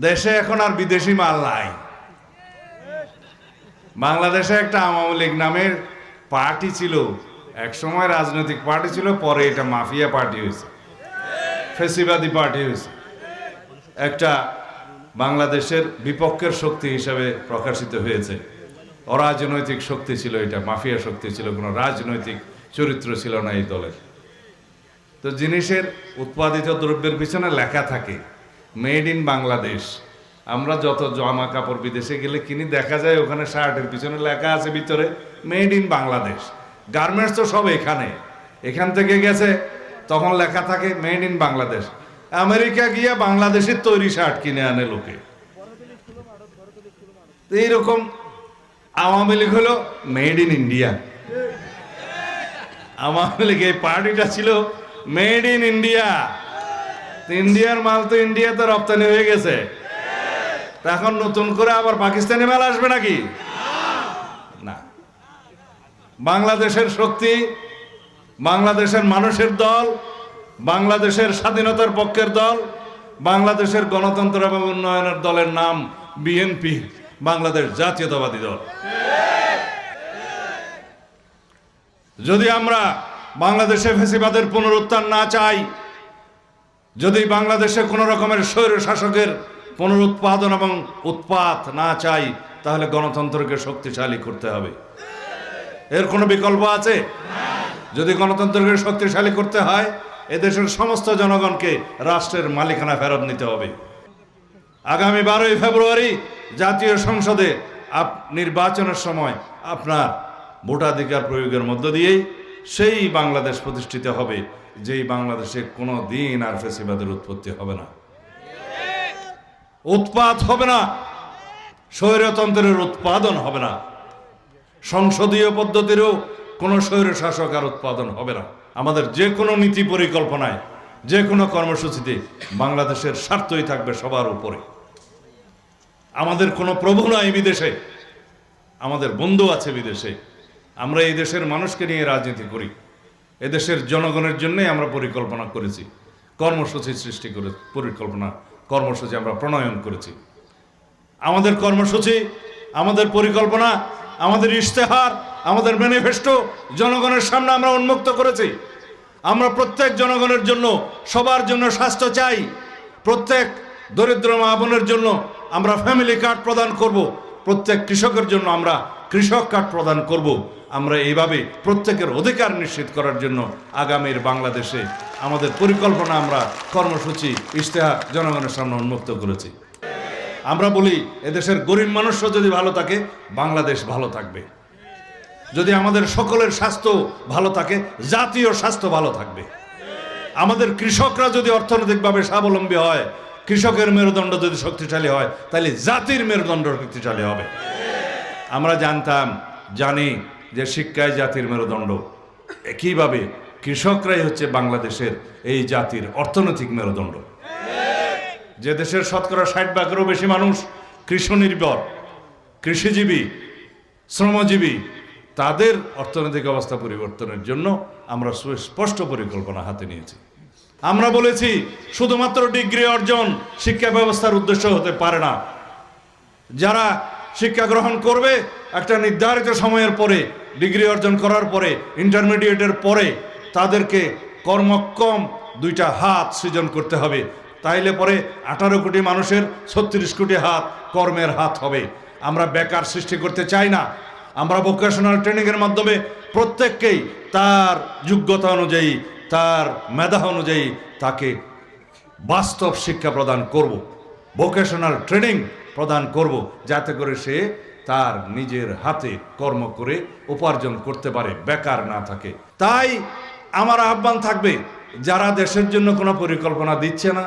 দেশে এখন আর বিদেশি মাল নাই। বাংলাদেশে একটা আওয়ামী লীগ নামের পার্টি ছিল। এক সময় রাজনৈতিক পার্টি ছিল, পরে এটা মাফিয়া পার্টি হয়েছে। ফেসিবাদী পার্টি হয়েছে। একটা বাংলাদেশের বিপক্ষের শক্তি হিসাবে প্রকাশিত হয়েছে। অরাজনৈতিক শক্তি ছিল এটা, মাফিয়া শক্তি ছিল, কোনো রাজনৈতিক চরিত্র ছিল না এই দলের। তো জিনিসের উৎপাদিত দ্রব্যের পিছনে লেখা থাকে। Made in Bangladesh. আমরা যত জামা কাপড় বিদেশে গেলে কিনি, দেখা যায় ওখানে শার্টের পিছনে লেখা আছে ভিতরে, মেড ইন বাংলাদেশ। গার্মেন্টস তো সব এখানে। এখান থেকে গেছে, তখন লেখা থাকে, মেড ইন বাংলাদেশ। আমেরিকা গিয়ে বাংলাদেশের তৈরি শার্ট কিনে আনে লোকে। এইরকম আওয়ামী লীগ হলো made in India. Awami League এই পার্টিটা ছিল মেড ইন ইন্ডিয়া। ইন্ডিয়ার মাল তো ইন্ডিয়াতে রপ্তানি হয়ে গেছে। এখন নতুন করে আবার পাকিস্তানি মাল আসবে নাকি? না। বাংলাদেশের শক্তি, বাংলাদেশের মানুষের দল, বাংলাদেশের স্বাধীনতার পক্ষের দল, বাংলাদেশের গণতন্ত্র এবং উন্নয়নের দলের নাম বিএনপি, বাংলাদেশ জাতীয়তাবাদী দল। যদি আমরা বাংলাদেশে ফেসিবাদের পুনরুত্থান না চাই যদি বাংলাদেশে কোনো রকমের স্বৈর শাসকের পুনরুৎপাদন এবং উৎপাত না চাই, তাহলে গণতন্ত্রকে শক্তিশালী করতে হবে। এর কোনো বিকল্প আছে? যদি গণতন্ত্রকে শক্তিশালী করতে হয়, এদেশের সমস্ত জনগণকে রাষ্ট্রের মালিকানা ফেরত নিতে হবে। আগামী বারোই ফেব্রুয়ারি জাতীয় সংসদে আপ নির্বাচনের সময় আপনার ভোটাধিকার প্রয়োগের মধ্য দিয়েই সেই বাংলাদেশ প্রতিষ্ঠিত হবে। যেই বাংলাদেশে কোনো দিন আর ফেসিবাদের উৎপত্তি হবে না। উৎপাদ হবে না। স্বৈরতন্ত্রের উৎপাদন হবে না। সংসদীয় পদ্ধতিরও কোনো স্বৈর শাসক আর উৎপাদন হবে না। আমাদের যে কোনো নীতি পরিকল্পনায়, যে কোনো কর্মসূচিতে বাংলাদেশের স্বার্থই থাকবে সবার উপরে। আমাদের কোনো প্রভু নাই বিদেশে। আমাদের বন্ধু আছে বিদেশে। আমরা এই দেশের মানুষকে নিয়ে রাজনীতি করি। এদেশের জনগণের জন্যই আমরা পরিকল্পনা করেছি। কর্মসূচি সৃষ্টি করে, পরিকল্পনা, কর্মসূচি আমরা প্রণয়ন করেছি। আমাদের কর্মসূচি, আমাদের পরিকল্পনা, আমাদের ইশতেহার, আমাদের ম্যানিফেস্টো জনগণের সামনে আমরা উন্মুক্ত করেছি। আমরা প্রত্যেক জনগণের জন্য, সবার জন্য স্বাস্থ্য চাই। প্রত্যেক দরিদ্র মা বোনের জন্য আমরা ফ্যামিলি কার্ড প্রদান করব। প্রত্যেক কৃষকের জন্য আমরা কৃষক কার্ড প্রদান করব। আমরা এইভাবে প্রত্যেকের অধিকার নিশ্চিত করার জন্য আগামীর বাংলাদেশে আমাদের পরিকল্পনা আমরা কর্মসূচি ইশতেহার জনগণের সামনে উন্মুক্ত করেছি। আমরা বলি, এদেশের গরিব মানুষও যদি ভালো থাকে, বাংলাদেশ ভালো থাকবে। যদি আমাদের সকলের স্বাস্থ্য ভালো থাকে, জাতীয় স্বাস্থ্য ভালো থাকবে। আমাদের কৃষকরা যদি অর্থনৈতিকভাবে স্বাবলম্বী হয়, কৃষকের মেরুদণ্ড যদি শক্তিশালী হয়, তাহলে জাতির মেরুদণ্ড শক্তিশালী হবে। আমরা জানতাম, জানি যে শিক্ষায় জাতির মেরুদণ্ড। একইভাবে কৃষকরাই হচ্ছে বাংলাদেশের এই জাতির অর্থনৈতিক মেরুদণ্ড। যে দেশের শতকরা ষাট ভাগেরও বেশি মানুষ কৃষি নির্ভর কৃষিজীবী, শ্রমজীবী, তাদের অর্থনৈতিক অবস্থা পরিবর্তনের জন্য আমরা সুস্পষ্ট পরিকল্পনা হাতে নিয়েছি। আমরা বলেছি, শুধুমাত্র ডিগ্রি অর্জন শিক্ষা ব্যবস্থার উদ্দেশ্য হতে পারে না। যারা শিক্ষা গ্রহণ করবে একটা নির্ধারিত সময়ের পরে, ডিগ্রি অর্জন করার পরে, ইন্টারমিডিয়েটের পরে তাদেরকে কর্মক্ষম দুইটা হাত সৃজন করতে হবে। তাইলে পরে আঠারো কোটি মানুষের ছত্রিশ কোটি হাত কর্মের হাত হবে। আমরা বেকার সৃষ্টি করতে চাই না। আমরা ভোকেশনাল ট্রেনিংয়ের মাধ্যমে প্রত্যেককেই তার যোগ্যতা অনুযায়ী, তার মেধা অনুযায়ী তাকে বাস্তব শিক্ষা প্রদান করব। ভোকেশনাল ট্রেনিং প্রদান করব, যাতে করে সে তার নিজের হাতে কর্ম করে উপার্জন করতে পারে, বেকার না থাকে। তাই আমার আহ্বান থাকবে, যারা দেশের জন্য কোনো পরিকল্পনা দিচ্ছে না,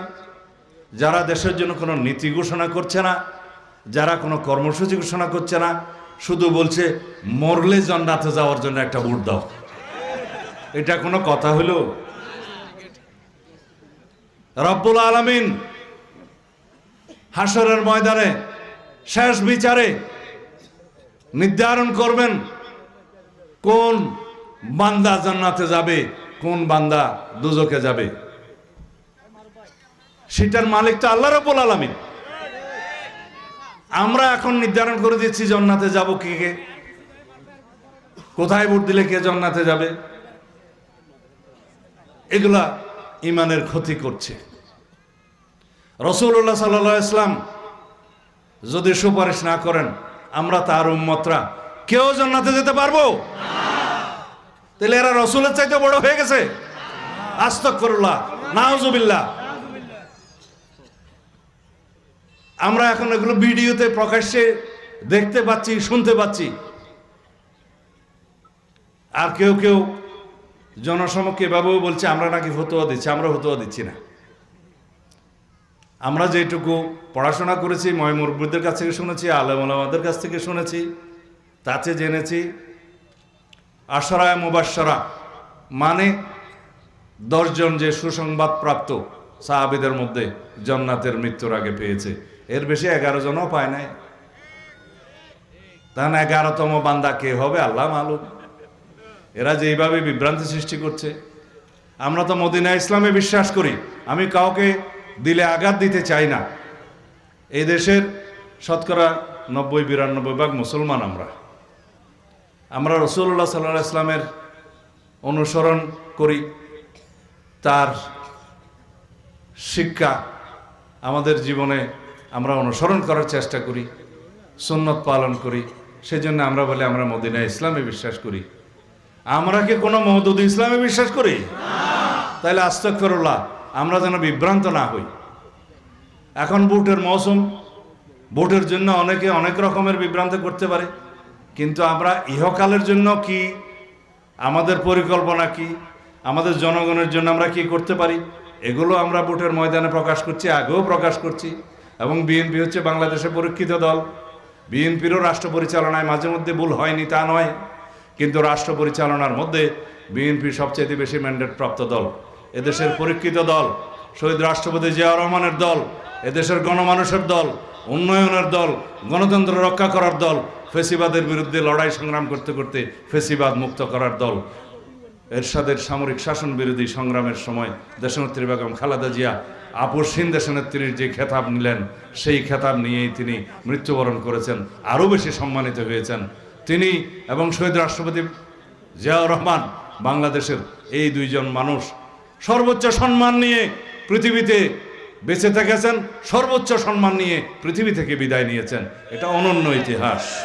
যারা দেশের জন্য কোনো নীতি ঘোষণা করছে না, যারা কোনো কর্মসূচি ঘোষণা করছে না, শুধু বলছে, মরলে জন্নাতে যাওয়ার জন্য একটা ভোট দাও। এটা কোনো কথা হলো? রব্বুল আলমিন হাসরের ময়দানে শেষ বিচারে নির্ধারণ করবেন কোন বান্দা জান্নাতে যাবে, কোন বান্দা দুজকে যাবে। সেটার মালিক তো আল্লাহ রব্বুল আলমিন। আমরা এখন নির্ধারণ করে দিচ্ছি জান্নাতে যাব কে কে। কোথায় ভোট দিলে কে জন্নাতে যাবে? এগুলা ইমানের ক্ষতি করছে। রসুল্লাহ সাল্লাহ ইসলাম যদি সুপারিশ না করেন, আমরা তার উম্মতরা কেউ জান্নাতে যেতে পারব? তাহলে এরা রসুলের চাইতে বড় হয়ে গেছে। আস্তক করুল্লাহ আমরা এখন এগুলো ভিডিওতে প্রকাশ্যে দেখতে পাচ্ছি, শুনতে পাচ্ছি। আর কেউ কেউ জনসমক্ষে এভাবেও বলছে, আমরা নাকি ফতোয়া দিচ্ছি, আমরা ফতোয়া দিচ্ছি না। আমরা যেটুকু পড়াশোনা করেছি ময় মুরব্বীদের কাছ থেকে শুনেছি, আলেম আলামাদের কাছ থেকে শুনেছি, তাতে জেনেছি, আশরায় মুবাসরা মানে দশজন যে সুসংবাদ প্রাপ্ত সাহাবিদের মধ্যে জন্নাতের মৃত্যুর আগে পেয়েছে। এর বেশি এগারো জনও পায় নাই। তাহলে এগারোতম বান্দা কে হবে? আল্লাহ মালুম। এরা যে এইভাবে বিভ্রান্তি সৃষ্টি করছে। আমরা তো মদিনা ইসলামে বিশ্বাস করি। আমি কাউকে দিলে আঘাত দিতে চাই না। এই দেশের শতকরা নব্বই বিরানব্বই ভাগ মুসলমান আমরা। আমরা রসুল্লাহ সাল্লাহ ইসলামের অনুসরণ করি। তার শিক্ষা আমাদের জীবনে আমরা অনুসরণ করার চেষ্টা করি সুন্নত পালন করি। সেজন্য আমরা বলে আমরা মদিনা ইসলামে বিশ্বাস করি। আমরা কি কোনো মহদুদ ইসলামে বিশ্বাস করি? তাহলে আস্তফরুল্লাহ আমরা যেন বিভ্রান্ত না হই। এখন বুটের মৌসুম, বুটের জন্য অনেকে অনেক রকমের বিভ্রান্ত করতে পারে, কিন্তু আমরা ইহকালের জন্য কি, আমাদের পরিকল্পনা কি, আমাদের জনগণের জন্য আমরা কি করতে পারি, এগুলো আমরা বুটের ময়দানে প্রকাশ করছি, আগেও প্রকাশ করছি, এবং বিএনপি হচ্ছে বাংলাদেশের পরীক্ষিত দল। বিএনপিরও রাষ্ট্র পরিচালনায় মাঝে মধ্যে ভুল হয়নি তা নয়, কিন্তু রাষ্ট্র পরিচালনার মধ্যে বিএনপি সবচেয়ে বেশি ম্যান্ডেট প্রাপ্ত দল এদেশের পরীক্ষিত দল, শহীদ রাষ্ট্রপতি জিয়াউর রহমানের দল, এদেশের গণমানুষের দল, উন্নয়নের দল, গণতন্ত্র রক্ষা করার দল, ফেসিবাদের বিরুদ্ধে লড়াই সংগ্রাম করতে করতে ফেসিবাদ মুক্ত করার দল। এরশাদের সামরিক শাসন বিরোধী সংগ্রামের সময় দেশনেত্রী বেগম খালেদা জিয়া আপসহীন দেশনেত্রীর যে খেতাব নিলেন, সেই খেতাব নিয়েই তিনি মৃত্যুবরণ করেছেন, আরও বেশি সম্মানিত হয়েছেন। তিনি এবং শহীদ রাষ্ট্রপতি জিয়াউর রহমান বাংলাদেশের এই দুইজন মানুষ সর্বোচ্চ সম্মান নিয়ে পৃথিবীতে বেঁচে থেকেছেন, সর্বোচ্চ সম্মান নিয়ে পৃথিবী থেকে বিদায় নিয়েছেন। এটা অনন্য ইতিহাস।